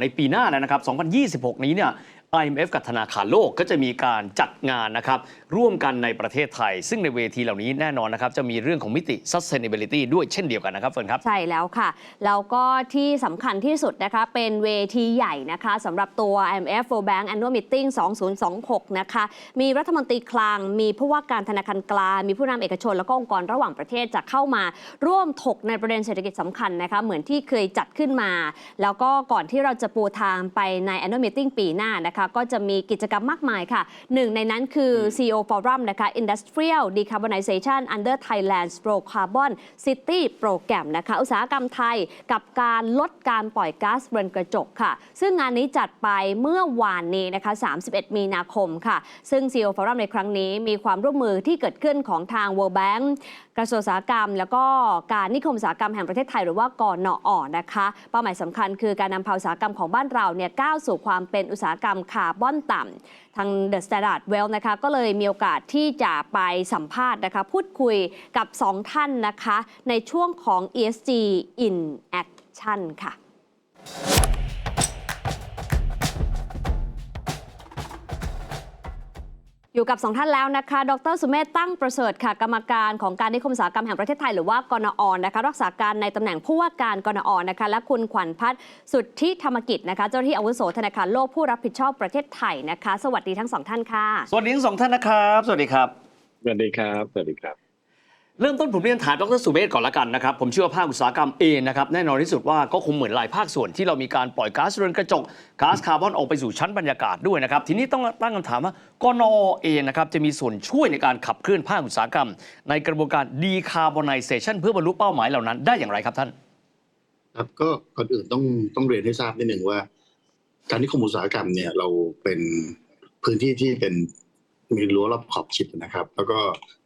ในปีหน้าแล้วนะครับ 2026 นี้เนี่ย IMF กับธนาคารโลกก็จะมีการจัดงานนะครับร่วมกันในประเทศไทย ซึ่งในเวทีเหล่านี้แน่นอนนะครับจะมีเรื่องของมิติ sustainability ด้วยเช่นเดียวกันนะครับเฟิร์นครับ ใช่แล้วค่ะ แล้วก็ที่สำคัญที่สุดนะคะเป็นเวทีใหญ่นะคะสำหรับตัว IMF World Bank Annual Meeting 2026 นะคะมีรัฐมนตรีคลัง มีผู้ว่าการธนาคารกลาง มีผู้นำเอกชน แล้วก็องค์กรระหว่างประเทศจะเข้ามาร่วมถกในประเด็นเศรษฐกิจสำคัญนะคะเหมือนที่เคยจัดขึ้นมา แล้วก็ก่อนที่เราจะปูทางไปใน Annual Meeting ปีหน้านะคะก็จะมีกิจกรรมมากมายค่ะ หนึ่งในนั้นคือ CEO Forum นะคะ Industrial Decarbonization Under Thailand's Pro Carbon City Program นะคะ อุตสาหกรรมไทยกับการลดการปล่อยก๊าซเรือนกระจกค่ะ ซึ่งงานนี้จัดไปเมื่อวานนี้นะคะ 31 มีนาคมค่ะ ซึ่ง CEO Forum ในครั้งนี้มีความร่วมมือที่เกิดขึ้นของทาง World Bank กระทรวงอุตสาหกรรม แล้วก็การนิคมอุตสาหกรรมแห่งประเทศไทยหรือว่ากนออนะคะ เป้าหมายสำคัญคือการนำพาอุตสาหกรรมของบ้านเราเนี่ยก้าวสู่ความเป็นอุตสาหกรรมคาร์บอนต่ำทางเดอะสแตดาร์ดเวลนะคะก็เลยมีโอกาสที่จะไปสัมภาษณ์นะคะพูดคุยกับ 2 ท่านนะคะ ในช่วงของ ESG in Action ค่ะ อยู่กับสองท่านแล้วนะคะ ดรสุเมธตั้งประเสริฐค่ะ กรรมการของการนิคมอุตสาหกรรมแห่งประเทศไทยหรือว่ากนอนะคะ รักษาการในตำแหน่งผู้ว่าการกนอนะคะ และคุณขวัญพัฒน์สุทธิธรรมกิจนะคะ เจ้าหน้าที่อาวุโสธนาคารโลกผู้รับผิดชอบประเทศไทยนะคะ สวัสดีทั้งสองท่านค่ะ สวัสดีทั้งสองท่านนะครับ สวัสดีครับ สวัสดีครับ สวัสดีครับ เริ่มต้นผมเรียนถามดรสุเมธก่อนละกันนะครับ ผมเชื่อว่าภาคอุตสาหกรรมเองนะครับแน่นอนที่สุดว่าก็คงเหมือนหลายภาคส่วนที่เรามีการปล่อยก๊าซเรือนกระจกก๊าซคาร์บอนออกไปสู่ชั้นบรรยากาศด้วยนะครับ ทีนี้ต้องตั้งคำถามว่ากนอเองนะครับจะมีส่วนช่วยในการขับเคลื่อนภาคอุตสาหกรรม ในกระบวนการ decarbonization เพื่อบรรลุเป้าหมายเหล่านั้นได้อย่างไรครับท่านครับก็ก่อนอื่นต้องต้องเรียนให้ทราบนิดหนึ่งว่า การนิคมอุตสาหกรรมเนี่ยเราเป็นพื้นที่ที่เป็นมีรั้วรอบขอบชิดนะครับ แล้วก็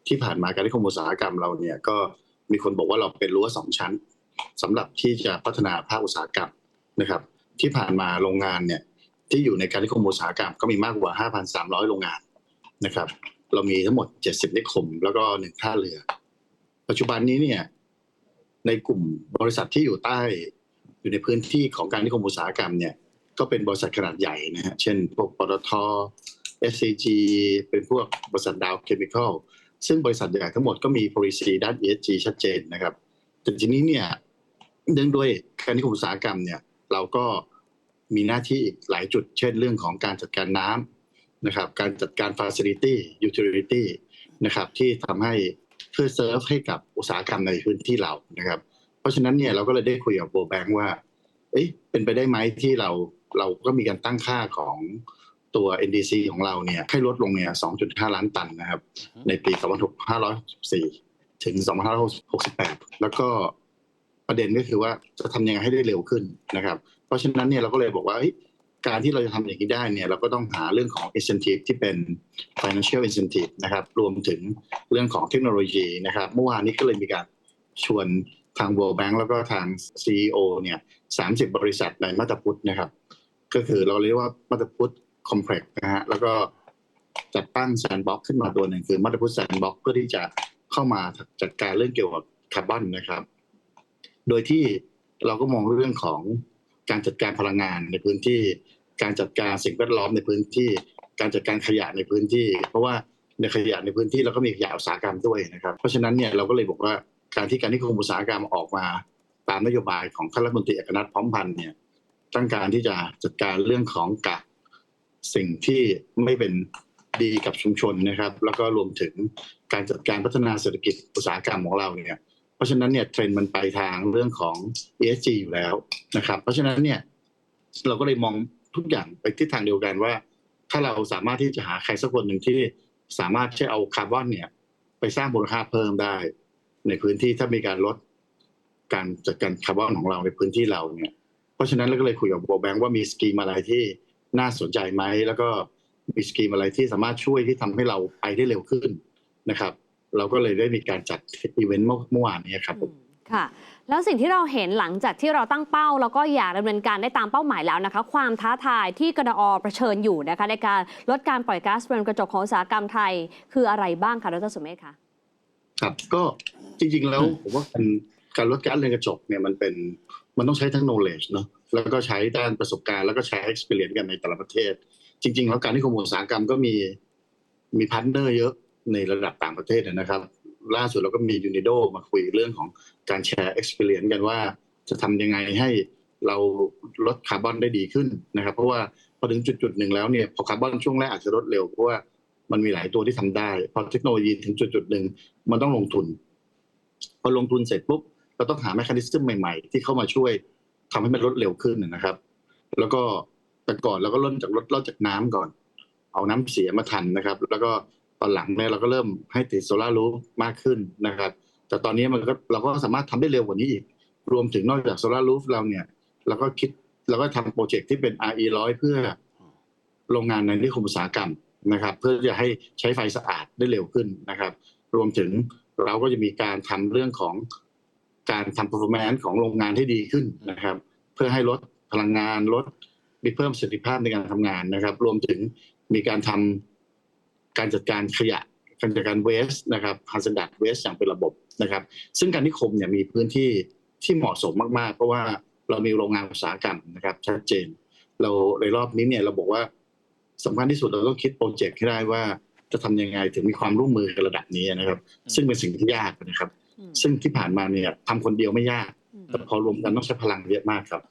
ที่ผ่านมาการนิคมอุตสาหกรรมเราเนี่ยก็มีคนบอกว่าเราเป็นรั้วสองชั้นสำหรับที่จะพัฒนาภาคอุตสาหกรรมนะครับ ที่ผ่านมาโรงงานเนี่ยที่อยู่ในการนิคมอุตสาหกรรมก็มีมากกว่า 5,300 โรงงานนะครับ เรามีทั้งหมด 70 นิคม แล้วก็หนึ่งท่าเรือ ปัจจุบันนี้เนี่ยในกลุ่มบริษัทที่อยู่ใต้ อยู่ในพื้นที่ของการนิคมอุตสาหกรรมเนี่ยก็เป็นบริษัทขนาดใหญ่นะฮะเช่นพวกปตท SCG เป็นพวกบริษัทดาวเคมีคอล ซึ่งบริษัทใหญ่ทั้งหมดก็มี policy ด้าน ESG ชัดเจนนะครับ แต่ทีนี้เนี่ยเนื่องด้วยการนิคมอุตสาหกรรมเนี่ยเราก็มีหน้าที่อีกหลายจุด เช่นเรื่องของการจัดการน้ำนะครับ การจัดการ facility utility นะครับที่ทำให้เพื่อเซิร์ฟให้กับอุตสาหกรรมในพื้นที่เรานะครับ เพราะฉะนั้นเนี่ยเราก็เลยได้คุยกับโบแบงว่า เอ๊ะเป็นไปได้ไหมที่เราเราก็มีการตั้งค่าของ ตัว NDC ของเราเนี่ยให้ลดลงเนี่ย 2.5 ล้านตันนะครับ ในปี 2564 ถึง 2568 แล้วก็ประเด็นก็คือว่าจะทำยังไงให้ได้เร็วขึ้นนะครับ เพราะฉะนั้นเนี่ยเราก็เลยบอกว่าเฮ้ยการที่เราจะทำอย่างนี้ได้เนี่ยเราก็ต้องหาเรื่องของ incentive ที่เป็น financial incentive นะครับ รวมถึงเรื่องของเทคโนโลยีนะครับ เมื่อวานนี้ก็เลยมีการชวนทาง World Bank แล้วก็ทาง CEO เนี่ย 30 บริษัทในมาตรพุทธนะครับ ก็คือเราเรียกว่ามาตรพุทธ complex นะฮะแล้วก็จัดตั้งแซนบ็อกขึ้นมาตัวหนึ่งคือมาตรพุทธแซนบ็อกเพื่อที่จะเข้ามาจัดการเรื่องเกี่ยวกับคาร์บอนนะครับ โดยที่เราก็มองเรื่องของการจัดการพลังงานในพื้นที่ การจัดการสิ่งแวดล้อมในพื้นที่ การจัดการขยะในพื้นที่ เพราะว่าในขยะในพื้นที่เราก็มีขยะอุตสาหกรรมด้วยนะครับ เพราะฉะนั้นเนี่ยเราก็เลยบอกว่าการที่การนิคมอุตสาหกรรมออกมา ตามนโยบายของคณะรัฐมนตรีเอกนัทพร้อมพันธ์เนี่ยต้องการที่จะจัดการเรื่องของกัก สิ่งที่ไม่เป็นดีกับชุมชนนะครับ แล้วก็รวมถึงการจัดการพัฒนาเศรษฐกิจอุตสาหกรรมของเราเนี่ยเพราะฉะนั้นเนี่ยเทรนด์มันไปทางเรื่องของ ESG อยู่แล้วนะครับ เพราะฉะนั้นเนี่ยเราก็เลยมองทุกอย่างไปทิศทางเดียวกันว่า ถ้าเราสามารถที่จะหาใครสักคนหนึ่งที่สามารถใช้เอาคาร์บอนเนี่ย ไปสร้างมูลค่าเพิ่มได้ ในพื้นที่ถ้ามีการลดการจัดการคาร์บอนของเราในพื้นที่เราเนี่ย เพราะฉะนั้นเราก็เลยคุยกับโบแบงว่ามีสกีมอะไรที่ น่าสนใจไหม แล้วก็มีสกีมอะไรที่สามารถช่วยที่ทำให้เราไปได้เร็วขึ้นนะครับ เราก็เลยได้มีการจัดอีเวนต์เมื่อวานนี้ครับผมค่ะแล้วสิ่งที่เราเห็นหลังจากที่เราตั้งเป้า แล้วก็อยากดำเนินการได้ตามเป้าหมายแล้วนะคะ ความท้าทายที่กนอเผชิญอยู่นะคะ ในการลดการปล่อยก๊าซเรือนกระจกของอุตสาหกรรมไทย คืออะไรบ้างคะดรสุเมธคะครับก็จริงๆแล้วผมว่าการการลดก๊าซเรือนกระจกเนี่ยมันเป็นมันต้องใช้ทั้ง knowledge เนาะ แล้วก็ใช้ด้านประสบการณ์แล้วก็ใช้ experience กันในแต่ละประเทศ จริง ๆ แล้วการที่คมอุตสาหกรรมก็มีมีพาร์ทเนอร์เยอะในระดับต่างประเทศนะครับ ล่าสุดเราก็มียูนิโดมาคุยเรื่องของการแชร์ experience กันว่า จะทำยังไงให้เราลดคาร์บอนได้ดีขึ้นนะครับ เพราะว่าพอถึงจุดจุดๆหนึ่งแล้วเนี่ยพอคาร์บอนช่วงแรกอาจจะลดเร็วเพราะว่ามันมีหลายตัวที่ทำได้ พอเทคโนโลยีถึงจุดจุดๆหนึ่งมันต้องลงทุน พอลงทุนเสร็จปุ๊บเราต้องหาแมคานิซึมใหม่ ๆ ที่เข้ามาช่วย ทำให้มันลดเร็วขึ้นนะครับ แล้วก็แต่ก่อนเราก็เริ่มจากลดลดจากน้ำก่อน เอาน้ำเสียมาทันนะครับ แล้วก็ตอนหลังเนี่ยเราก็เริ่มให้ติดโซลารูฟมากขึ้นนะครับ แต่ตอนนี้มันก็เราก็สามารถทำได้เร็วกว่านี้อีก รวมถึงนอกจากโซลารูฟเราเนี่ยเราก็คิดเราก็ทำโปรเจกต์ที่เป็น RE ร้อยเพื่อโรงงานในนิคมอุตสาหกรรมนะครับ เพื่อจะให้ใช้ไฟสะอาดได้เร็วขึ้นนะครับ รวมถึงเราก็จะมีการทำเรื่องของ การทำ performance ของโรงงานให้ดีขึ้นนะครับ เพื่อให้ลดพลังงานลดมีเพิ่มประสิทธิภาพในการทำงานนะครับ รวมถึงมีการทำการจัดการขยะการจัดการเวสนะครับฮันสดัดเวสอย่างเป็นระบบนะครับ ซึ่งการนิคมเนี่ยมีพื้นที่ที่เหมาะสมมากๆ เพราะว่าเรามีโรงงานอุตสาหกรรมนะครับ ชัดเจน เราในรอบนี้เนี่ยเราบอกว่าสำคัญที่สุดเราต้องคิดโปรเจกต์ให้ได้ว่าจะทำยังไงถึงมีความร่วมมือกันระดับนี้นะครับ ซึ่งเป็นสิ่งที่ยากนะครับ ซึ่งที่ผ่านมาเนี่ยทำคนเดียวไม่ยากอืมแต่พอรวมกันต้องใช้พลังเยอะมากครับ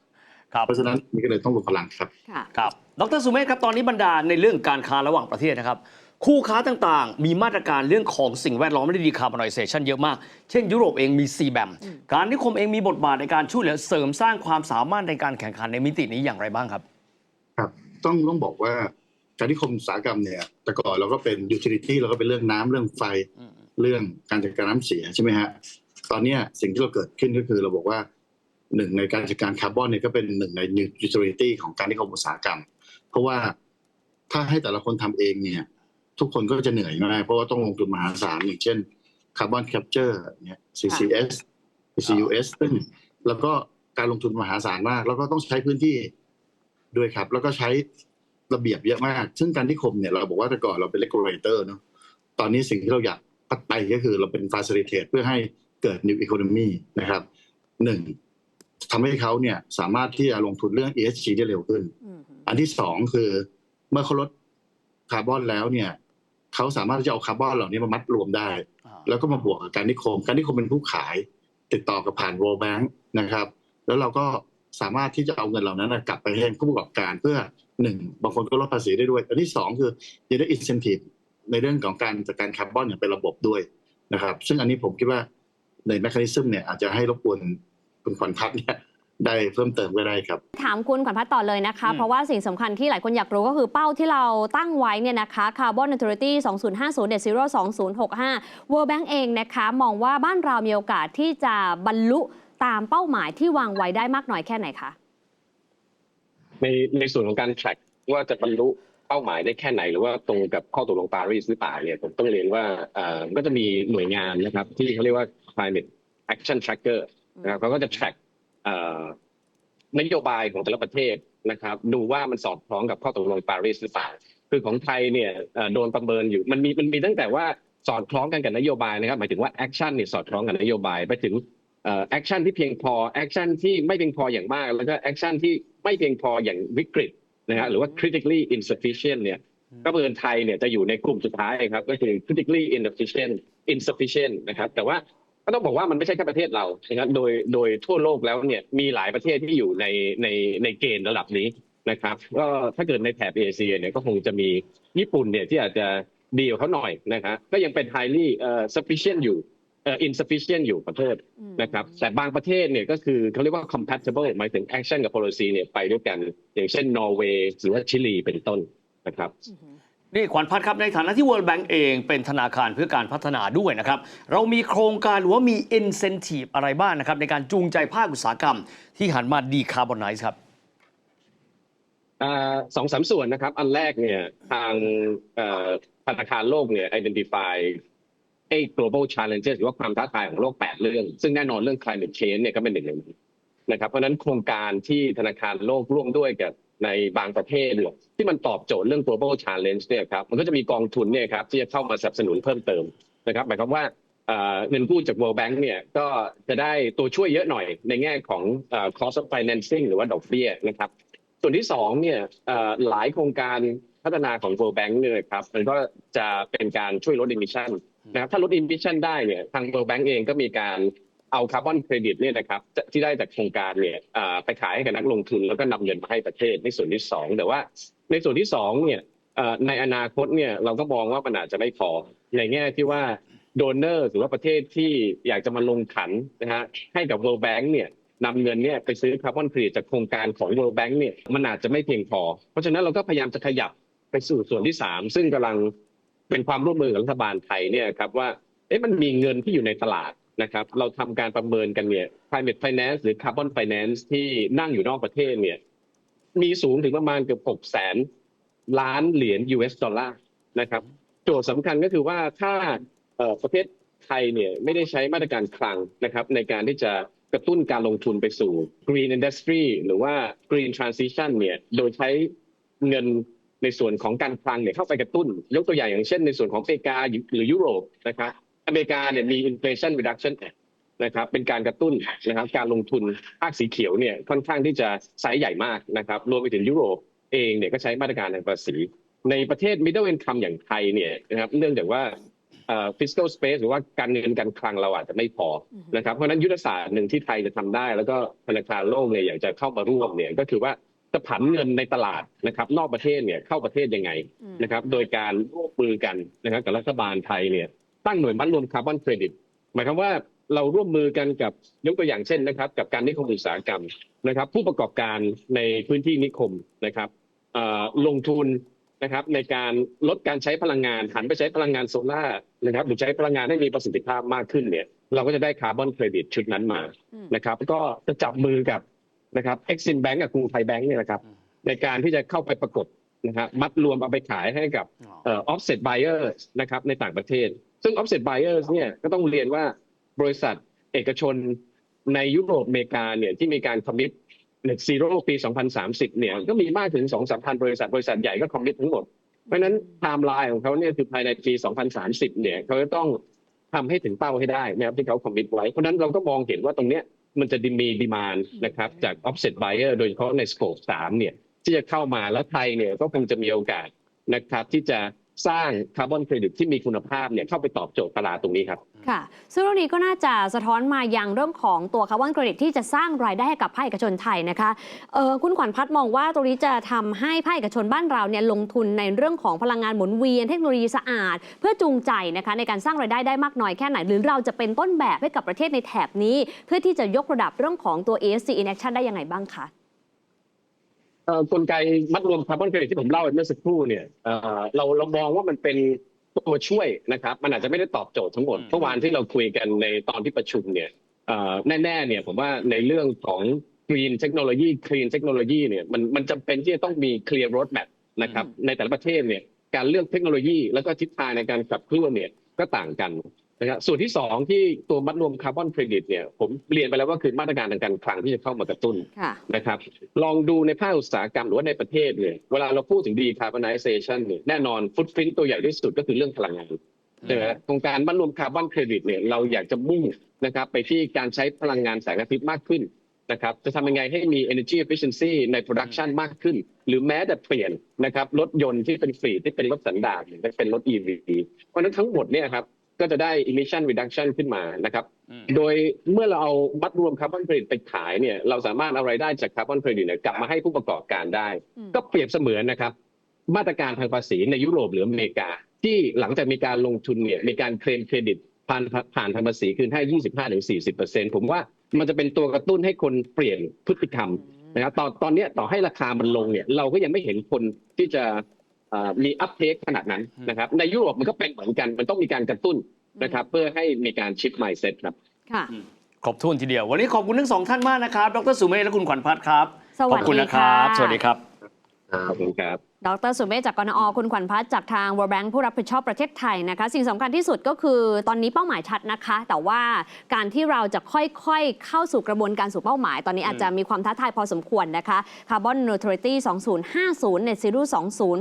ครับเพราะฉะนั้นนี่ก็เลยต้องรวมพลังครับค่ะครับดรสุเมธครับตอนนี้บรรดาในเรื่องการค้าระหว่างประเทศนะครับ คู่ค้าต่างๆ มีมาตรการเรื่องของสิ่งแวดล้อมและดีคาร์บอนไนเซชันเยอะมาก เช่นยุโรปเองมี c b a m อืมการนิคมเองมีบทบาทในการช่วยเหลือเสริมสร้างความสามารถในการแข่งขันในมิตินี้อย่างไรบ้างครับ ครับต้องต้องบอกว่าการที่คมอุตสาหกรรมเนี่ยแต่ก่อนเราก็เป็นยูทิลิตี้เราก็เป็นเรื่องน้ำเรื่องไฟอืม เรื่องการจัดการน้ำเสียใช่ไหมฮะตอนเนี้ยสิ่งที่เราเกิดขึ้นก็คือเราบอกว่าหนึ่งในการจัดการคาร์บอนเนี่ยก็เป็นหนึ่งในยูทิลิตี้ของการที่คมอุตสาหกรรม เพราะว่าถ้าให้แต่ละคนทำเองเนี่ยทุกคนก็จะเหนื่อยมากเพราะว่าต้องลงทุนมหาศาลอย่างเช่นคาร์บอนแคปเจอร์เนี่ย CCS CCUS ซึ่งแล้วก็การลงทุนมหาศาลมาก แล้วก็ต้องใช้พื้นที่ด้วยครับ แล้วก็ใช้ระเบียบเยอะมาก ซึ่งการที่คมเนี่ยเราบอกว่าแต่ก่อนเราเป็น regulator เนอะตอนนี้สิ่งที่เราอยาก พัฒไปก็คือเราเป็น facilitate เพื่อให้เกิด new economy นะครับหนึ่งทำให้เขาเนี่ยสามารถที่จะลงทุนเรื่อง ESG ได้เร็วขึ้นอืมอันที่สองคือเมื่อเขาลดคาร์บอนแล้วเนี่ยเขาสามารถที่จะเอาคาร์บอนเหล่านี้มามัดรวมได้ แล้วก็มาบวกกับการนิคม การนิคมเป็นผู้ขายติดต่อกับผ่าน World Bank นะครับ แล้วเราก็สามารถที่จะเอาเงินเหล่านั้นนะกลับไปให้ผู้ประกอบการเพื่อหนึ่งบางคนก็ลดภาษีได้ด้วย อันที่สองคือจะได้ incentive ในเรื่องของการจัดการคาร์บอนอย่างเป็นระบบด้วยนะครับ ซึ่งอันนี้ผมคิดว่าใน mechanism เนี่ยอาจจะให้รบกวนคุณขวัญพัฒน์เนี่ยได้เพิ่มเติมก็ได้ครับ ถามคุณขวัญพัฒน์ต่อเลยนะคะอืมเพราะว่าสิ่งสำคัญที่หลายคนอยากรู้ก็คือเป้าที่เราตั้งไว้เนี่ยนะคะ Carbon Neutrality 2050 Net Zero 2065 World Bank เองนะคะ มองว่าบ้านเรามีโอกาสที่จะบรรลุตามเป้าหมายที่วางไว้ได้มากน้อยแค่ไหนคะ ในในส่วนของการ track ว่าจะบรรลุ เป้าหมายได้แค่ไหน หรือว่าตรงกับข้อตกลงปารีสหรือเปล่าเนี่ยผมต้องเรียนว่าเอ่อก็จะมีหน่วยงานนะครับ ที่เขาเรียกว่า climate action tracker นะครับเขาก็จะ track เอ่อนโยบายของแต่ละประเทศนะครับ ดูว่ามันสอดคล้องกับข้อตกลงปารีสหรือเปล่าคือของไทยเนี่ยเอ่อโดนประเมินอยู่มันมีมันมีตั้งแต่ว่าสอดคล้องกันกับนโยบายนะครับ หมายถึงว่าแอคชั่นเนี่ยสอดคล้องกับนโยบายไปถึงแอคชั่นที่เพียงพอแอคชั่นที่ไม่เพียงพออย่างมาก แล้วก็แอคชั่นที่ไม่เพียงพออย่างวิกฤต นะฮะหรือว่า critically insufficient เนี่ยก็เปินไทยเนี่ยจะอยู่ในกลุ่มสุดท้ายครับก็คือ critically insufficient insufficient นะครับแต่ว่าก็ต้องบอกว่ามันไม่ใช่แค่ประเทศเรานะครับโดยโดยทั่วโลกแล้วเนี่ยมีหลายประเทศที่อยู่ในในในเกณฑ์ระดับนี้นะครับก็ถ้าเกิดในแถบเอเชียเนี่ยก็คงจะมีญี่ปุ่นเนี่ยที่อาจจะดีกว่าเขาหน่อยนะครับก็ยังเป็น highly เอ่อ sufficient อยู่ เอ่อ insufficient อยู่ประเทศนะครับแต่บางประเทศเนี่ยก็คือเขาเรียกว่า compatible หมายถึง action กับ policy เนี่ยไปด้วยกัน อย่างเช่นนอร์เวย์หรือว่าชิลีเป็นต้นนะครับนี่ขวัญพัฒน์ครับในฐานะที่ World Bank เองเป็นธนาคารเพื่อการพัฒนาด้วยนะครับ เรามีโครงการหรือว่ามี incentive อะไรบ้างนะครับ ในการจูงใจภาคอุตสาหกรรม ที่หันมาดีคาร์บอนไนซ์ครับอ่าสองสามส่วนนะครับ อันแรกเนี่ยทางเอ่อธนาคารโลกเนี่ย identify ไอ้ global challenges หรือว่าความท้าทายของโลก 8 เรื่อง ซึ่งแน่นอนเรื่อง climate change เนี่ยก็เป็นหนึ่งในนั้นนะครับเพราะฉะนั้นโครงการที่ธนาคารโลกร่วมด้วยกับในบางประเทศเนี่ยที่มันตอบโจทย์เรื่อง global challenge เนี่ยครับมันก็จะมีกองทุนเนี่ยครับที่จะเข้ามาสนับสนุนเพิ่มเติมนะครับหมายความว่าเงินกู้จาก World Bank เนี่ยก็จะได้ตัวช่วยเยอะหน่อยในแง่ของ cost of financing หรือว่าดอกเบี้ยนะครับส่วนที่สองเนี่ยหลายโครงการพัฒนาของ World Bank เนี่ยครับมันก็จะเป็นการช่วยลด emission นะครับถ้าลด emission ได้เนี่ยทาง World Bank เองก็มีการเอาคาร์บอนเครดิตเนี่ยนะครับที่ได้จากโครงการเนี่ยไปขายให้กับนักลงทุนแล้วก็นำเงินมาให้ประเทศในส่วนที่สองแต่ว่าในส่วนที่สองเนี่ยในอนาคตเนี่ยเราก็มองว่ามันอาจจะไม่พอในแง่ที่ว่าโดเนอร์หรือว่าประเทศที่อยากจะมาลงขันนะฮะให้กับ World Bank เนี่ยนำเงินเนี่ยไปซื้อคาร์บอนเครดิตจากโครงการของ World Bank เนี่ยมันอาจจะไม่เพียงพอ เพราะฉะนั้นเราก็พยายามจะขยับไปสู่ส่วนที่สามซึ่งกำลัง เป็นความร่วมมือกับรัฐบาลไทยเนี่ยครับว่าเอ๊ะมันมีเงินที่อยู่ในตลาดนะครับ เราทำการประเมินกันเนี่ย climate finance หรือ carbon finance ที่นั่งอยู่นอกประเทศเนี่ย มีสูงถึงประมาณเกือบ6แสนล้านเหรียญ US ดอลลาร์นะครับ โจทย์สำคัญก็คือว่าถ้าประเทศไทยเนี่ยไม่ได้ใช้มาตรการคลังนะครับ ในการที่จะกระตุ้นการลงทุนไปสู่ green industry หรือว่า green transition เนี่ย โดยใช้เงิน ในส่วนของการคลังเนี่ยเข้าไปกระตุ้น ยกตัวอย่างอย่างเช่นในส่วนของอเมริกาหรือยุโรปนะครับอเมริกาเนี่ยมี inflation reduction act นะครับเป็นการกระตุ้นนะครับการลงทุนภาคสีเขียวเนี่ยค่อนข้างที่จะไซส์ใหญ่มากนะครับรวมไปถึงยุโรปเองเนี่ยก็ใช้มาตรการทางภาษี ในประเทศ middle income อย่างไทยเนี่ยนะครับเนื่องจากว่า fiscal space หรือว่าการเงินการคลังเราอาจจะไม่พอนะครับเพราะนั้นยุทธศาสตร์หนึ่งที่ไทยจะทำได้ แล้วก็ธนาคารโลกเนี่ยอยากจะเข้ามาร่วมเนี่ยก็คือว่า จะผันเงินในตลาดนะครับ นอกประเทศเนี่ยเข้าประเทศยังไงอืมนะครับ โดยการร่วมมือกันนะครับกับรัฐบาลไทยเนี่ย ตั้งหน่วยมัดรวมคาร์บอนเครดิตหมายความว่าเราร่วมมือกันกับยกตัวอย่างเช่นนะครับ กับการนิคมอุตสาหกรรมนะครับ ผู้ประกอบการในพื้นที่นิคมนะครับเอ่อลงทุนนะครับ ในการลดการใช้พลังงานหันไปใช้พลังงานโซล่าร์นะครับหรือใช้พลังงานให้มีประสิทธิภาพมากขึ้นเนี่ย เราก็จะได้คาร์บอนเครดิตชุดนั้นมาอืมนะครับ ก็จะจับมือกับ นะครับ Exim Bank กับกรุงไทยแบงก์เนี่ยนะครับในการที่จะเข้าไปประกบนะครับมัดรวมเอาไปขายให้กับเอ่อ offset buyers นะครับในต่างประเทศ ซึ่ง offset buyers เนี่ยก็ต้องเรียนว่าบริษัทเอกชนในยุโรปอเมริกาเนี่ยที่มีการ commit net zero ปี 2030 เนี่ยก็มีมากถึง 2 3 0 0 0 บริษัท บริษัทใหญ่ก็ commit ทั้งหมด เพราะฉะนั้น timeline ของเขาเนี่ยคือภายในปี 2030 เนี่ยเขาจะต้องทำให้ถึงเป้าให้ได้นะครับที่เขา commit ไว้ เพราะฉะนั้นเราก็มองเห็นว่าตรงเนี้ย มันจะมี demand นะครับจาก offset buyer โดยเฉพาะใน scope 3เนี่ยที่จะเข้ามาแล้วไทยเนี่ยก็คงจะมีโอกาสนะครับที่จะ สร้างคาร์บอนเครดิตที่มีคุณภาพเนี่ยเข้าไปตอบโจทย์ตลาดตรงนี้ครับ ค่ะซึ่งเรื่องนี้ก็น่าจะสะท้อนมาอยังเรื่องของตัวคาร์บอนเครดิตที่จะสร้างรายได้ให้กับภาคเอกชนไทยนะคะเออคุณขวัญพัฒน์มองว่าตรงนี้จะทำให้ภาคเอกชนบ้านเราเนี่ยลงทุนในเรื่องของพลังงานหมุนเวียนเทคโนโลยีสะอาด เพื่อจูงใจนะคะในการสร้างรายได้ได้มากน้อยแค่ไหน หรือเราจะเป็นต้นแบบให้กับประเทศในแถบนี้ เพื่อที่จะยกระดับเรื่องของตัว ESG in action ได้ยังไงบ้างคะ กลไกมัดรวมคาร์บอนเครดิตที่ผมเล่าไปเมื่อสักครู่เนี่ยเอ่อเราเรามองว่ามันเป็นตัวช่วยนะครับ มันอาจจะไม่ได้ตอบโจทย์ทั้งหมดอืมเมื่อวานที่เราคุยกันในตอนที่ประชุมเนี่ยเอ่อแน่ๆเนี่ยผมว่าในเรื่องของ green technology clean technology เนี่ยมันมันจำเป็นที่จะต้องมี clear roadmap นะครับในแต่ละประเทศเนี่ยการเลือกเทคโนโลยีแล้วก็ทิศทางในการขับเคลื่อนเนี่ยก็ต่างกัน นะครับส่วนที่สองที่ตัวมัดรวมคาร์บอนเครดิตเนี่ยผมเรียนไปแล้วว่าคือมาตรการทางการคลังที่จะเข้ามากระตุ้นค่ะนะครับลองดูในภาคอุตสาหกรรมหรือว่าในประเทศเนี่ยเวลาเราพูดถึง decarbonization เนี่ยแน่นอนฟุตฟิ้นตัวใหญ่ที่สุดก็คือเรื่องพลังงานใช่ไหมโครงการบ้านรวมคาร์บอนเครดิตเนี่ยเราอยากจะมุ่งนะครับไปที่การใช้พลังงานแสงอาทิตย์มากขึ้นนะครับจะทำยังไงให้มี energy efficiency ใน production มากขึ้น หรือแม้แต่เปลี่ยนนะครับรถยนต์ที่เป็นฟรีที่เป็นรถสันดาปหรือเป็นรถ EV เพราะฉะนั้นทั้งหมดเนี่ยครับ ก็จะได้ emission reduction ขึ้นมานะครับอืมโดยเมื่อเราเอามัดรวมคาร์บอนเครดิตไปขายเนี่ยเราสามารถเอารายได้จากคาร์บอนเครดิตเนี่ยกลับมาให้ผู้ประกอบการได้อืมก็เปรียบเสมือนนะครับ มาตรการทางภาษีในยุโรปหรืออเมริกา ที่หลังจากมีการลงทุนเนี่ยมีการเคลมเครดิตผ่านผ่านทางภาษีคืนให้ 25-40%ผมว่ามันจะเป็นตัวกระตุ้นให้คนเปลี่ยนพฤติกรรมนะครับตอนตอนเนี้ยต่อให้ราคามันลงเนี่ยเราก็ยังไม่เห็นคนที่จะเอ่อ มีอัพเทคขนาดนั้นนะครับ ในยุโรปมันก็เป็นเหมือนกันมันต้องมีการกระตุ้นนะครับ เพื่อให้มีการชิปไมเซ็ตครับค่ะครบถ้วนทีเดียว วันนี้ขอบคุณทั้งสองท่านมากนะครับ ดรสุเมธและคุณขวัญพัฒน์ครับสวัสดีขอบคุณนะครับค่ะสวัสดีครับขอบคุณครับ ดรสุเมธจากกนอคุณขวัญพัฒน์จากทาง World Bank ผู้รับผิดชอบประเทศไทยนะคะ สิ่งสำคัญที่สุดก็คือตอนนี้เป้าหมายชัดนะคะ แต่ว่าการที่เราจะค่อยๆ เข้าสู่กระบวนการสู่เป้าหมาย ตอนนี้อาจจะมีความท้าทายพอสมควรนะคะ Carbon Neutrality 2050 Net Zero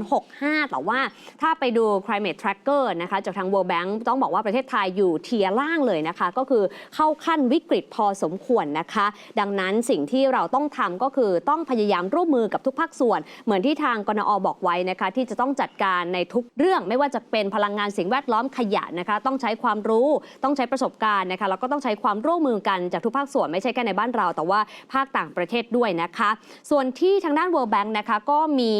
2065 แต่ว่าถ้าไปดู Climate Tracker นะคะจากทาง World Bank ต้องบอกว่าประเทศไทยอยู่เทียร์ล่างเลยนะคะ ก็คือเข้าขั้นวิกฤตพอสมควรนะคะ ดังนั้นสิ่งที่เราต้องทำก็คือต้องพยายามร่วมมือกับทุกภาคส่วน เหมือนที่ทางกนอบอกอกไว้นะคะที่จะต้องจัดการในทุกเรื่องไม่ว่าจะเป็นพลังงานสิ่งแวดล้อมขยะนะคะต้องใช้ความรู้ต้องใช้ประสบการณ์นะคะแล้วก็ต้องใช้ความร่วมมือกันจากทุกภาคส่วนไม่ใช่แค่ในบ้านเรา แต่ว่าภาคต่างประเทศด้วยนะคะ ส่วนที่ทางด้าน World Bank นะคะก็มี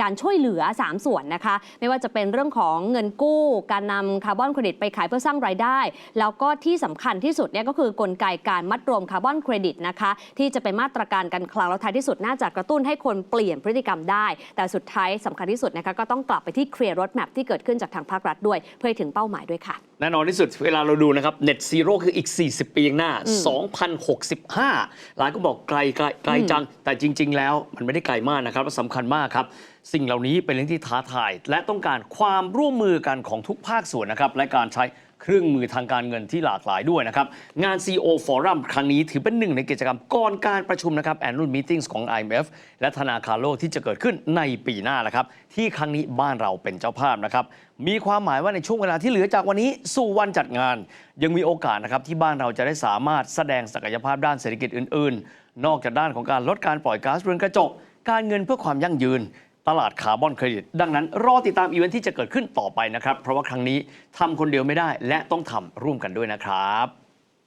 การช่วยเหลือ 3 ส่วนนะคะ ไม่ว่าจะเป็นเรื่องของเงินกู้ การนำคาร์บอนเครดิตไปขายเพื่อสร้างรายได้ แล้วก็ที่สำคัญที่สุดเนี่ยก็คือกลไกการมัดรวมคาร์บอนเครดิตนะคะที่จะเป็นมาตรการการคลังแล้วท้ายที่สุดน่าจะกระตุ้นให้คนเปลี่ยนพฤติกรรมได้ แต่สุดท้ายสำคัญที่สุดนะคะก็ต้องกลับไปที่เคลียร์รถแมพที่เกิดขึ้นจากทางภาครัฐด้วย เพื่อให้ถึงเป้าหมายด้วยค่ะ แน่นอนที่สุดเวลาเราดูนะครับ Net Zero คืออีก 40 ปีข้างหน้า 2065 หลายก็บอกไกลไกลไกลจัง แต่จริง ๆ แล้วมันไม่ได้ไกลมากนะครับและสำคัญมากครับสิ่งเหล่านี้เป็นเรื่องที่ท้าทาย และต้องการความร่วมมือกันของทุกภาคส่วนนะครับและการใช้ เครื่องมือทางการเงินที่หลากหลายด้วยนะครับ งาน CEO Forum ครั้งนี้ถือเป็นหนึ่งในกิจกรรมก่อนการประชุมนะครับ Annual Meetings ของ IMF และธนาคารโลกที่จะเกิดขึ้นในปีหน้านะครับ ที่ครั้งนี้บ้านเราเป็นเจ้าภาพนะครับ มีความหมายว่าในช่วงเวลาที่เหลือจากวันนี้สู่วันจัดงาน ยังมีโอกาสนะครับที่บ้านเราจะได้สามารถแสดงศักยภาพด้านเศรษฐกิจอื่น ๆ นอกจากด้านของการลดการปล่อยก๊าซเรือนกระจกการเงินเพื่อความยั่งยืน ตลาดคาร์บอนเครดิต ดังนั้นรอติดตามอีเวนท์ที่จะเกิดขึ้นต่อไปนะครับ เพราะว่าครั้งนี้ทำคนเดียวไม่ได้และต้องทำร่วมกันด้วยนะครับ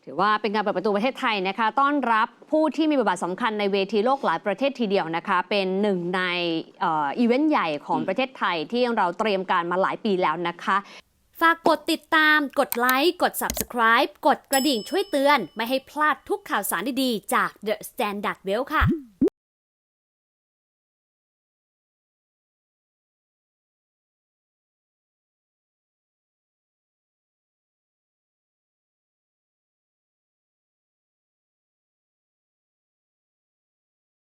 ถือว่าเป็นการเปิดประตูประเทศไทยนะคะ ต้อนรับผู้ที่มีบทบาทสำคัญในเวทีโลกหลายประเทศทีเดียวนะคะ เป็นหนึ่งในอ่ออีเวนต์ใหญ่ของประเทศไทยที่เราเตรียมการมาหลายปีแล้วนะคะฝากกดติดตาม กดไลค์ กด Subscribe กดกระดิ่งช่วยเตือน ไม่ให้พลาดทุกข่าวสารดีๆ จาก The Standard Well ค่ะ